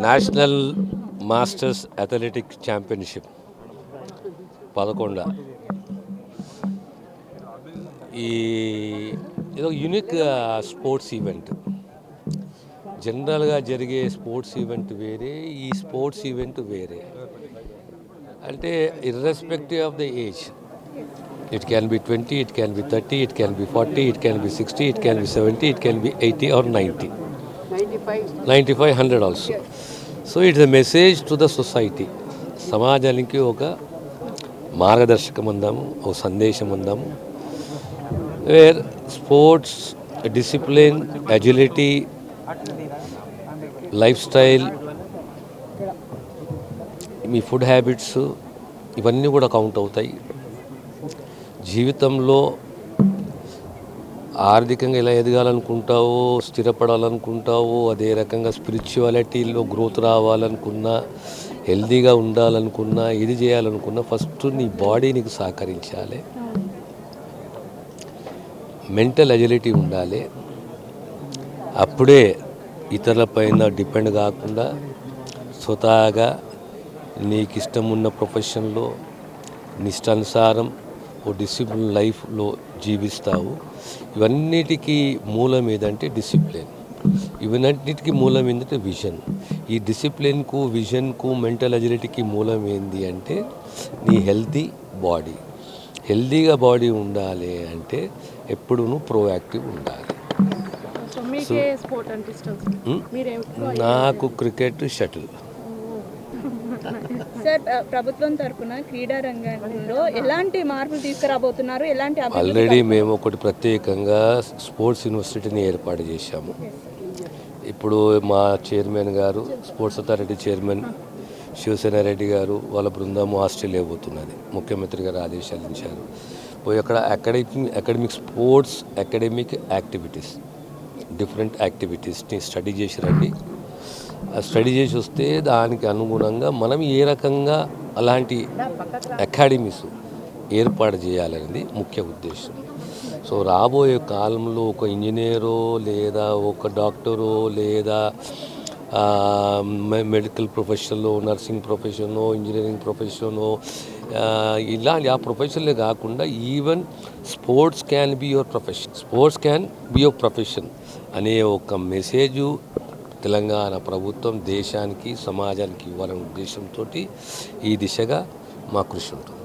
National masters athletic championship పదకొండ. ఈ ఇది ఒక యూనిక్ స్పోర్ట్స్ ఈవెంట్. జనరల్గా జరిగే స్పోర్ట్స్ ఈవెంట్ వేరే ఈ స్పోర్ట్స్ ఈవెంట్ వేరే. అంటే irrespective of the age it can be twenty it can be thirty it can be forty it can be sixty it can be seventy it can be eighty or ninety ninety five hundred also so it's a message to the society సమాజానికి ఒక మార్గదర్శకం ఉందాము ఒక సందేశం ఉందాము where sports discipline agility life style me food habits ఇవన్నీ కూడా count అవుతాయి. జీవితంలో ఆర్థికంగా ఎలా ఎదగాలనుకుంటావో స్థిరపడాలనుకుంటావో అదే రకంగా స్పిరిచువాలిటీలో గ్రోత్ రావాలనుకున్నా హెల్తీగా ఉండాలనుకున్నా ఇది చేయాలనుకున్నా ఫస్ట్ నీ బాడీ నీకు సహకరించాలి. మెంటల్ అజిలిటీ ఉండాలి. అప్పుడే ఇతరుల పైన డిపెండ్ కాకుండా స్వతహాగా నీకు ఇష్టం ఉన్న ప్రొఫెషన్లో నిష్టానుసారం ఓ డిసిప్లిన్ లైఫ్లో జీవిస్తావు. ఇవన్నిటికీ మూలం ఏదంటే డిసిప్లిన్. ఇవన్నిటికీ మూలం ఏంటంటే విజన్. ఈ డిసిప్లిన్కు విజన్కు మెంటల్ అజిలిటీకి మూలం ఏంది అంటే నీ హెల్తీ బాడీ. హెల్తీగా బాడీ ఉండాలి అంటే ఎప్పుడు నువ్వు ప్రోయాక్టివ్ ఉండాలి. నాకు క్రికెట్ షటిల్. సార్ ప్ర- ప్రభుత్వం తరపున క్రీడా రంగంలో ఎలాంటి మార్పులు తీసుకురాబోతున్నారు? ఎలాంటి ఆల్రెడీ మేము ఒకటి ప్రత్యేకంగా స్పోర్ట్స్ యూనివర్సిటీని ఏర్పాటు చేశాము. ఇప్పుడు మా చైర్మన్ గారు sports authority chairman Sivasena Reddy గారు వాళ్ళ బృందము ఆస్ట్రేలియా పోతున్నది. ముఖ్యమంత్రి గారు ఆదేశాలు ఇచ్చారు. పోయి అక్కడ academic academic sports academic activities different యాక్టివిటీస్ని study చేసి రండి. స్టడీ చేసి వస్తే దానికి అనుగుణంగా మనం ఏ రకంగా అలాంటి అకాడమీస్ ఏర్పాటు చేయాలనేది ముఖ్య ఉద్దేశం. సో రాబోయే కాలంలో ఒక ఇంజనీరో లేదా ఒక డాక్టరో లేదా మెడికల్ ప్రొఫెషన్లో నర్సింగ్ ప్రొఫెషనో ఇంజనీరింగ్ ప్రొఫెషనో ఆ, ఇలాంటి ఆ ప్రొఫెషన్లే కాకుండా even sports can be your profession sports can be your profession అనే ఒక మెసేజు తెలంగాణ ప్రభుత్వం దేశానికి సమాజానికి ఇవ్వాలనే ఉద్దేశంతో ఈ దిశగా మా కృషి ఉంటుంది.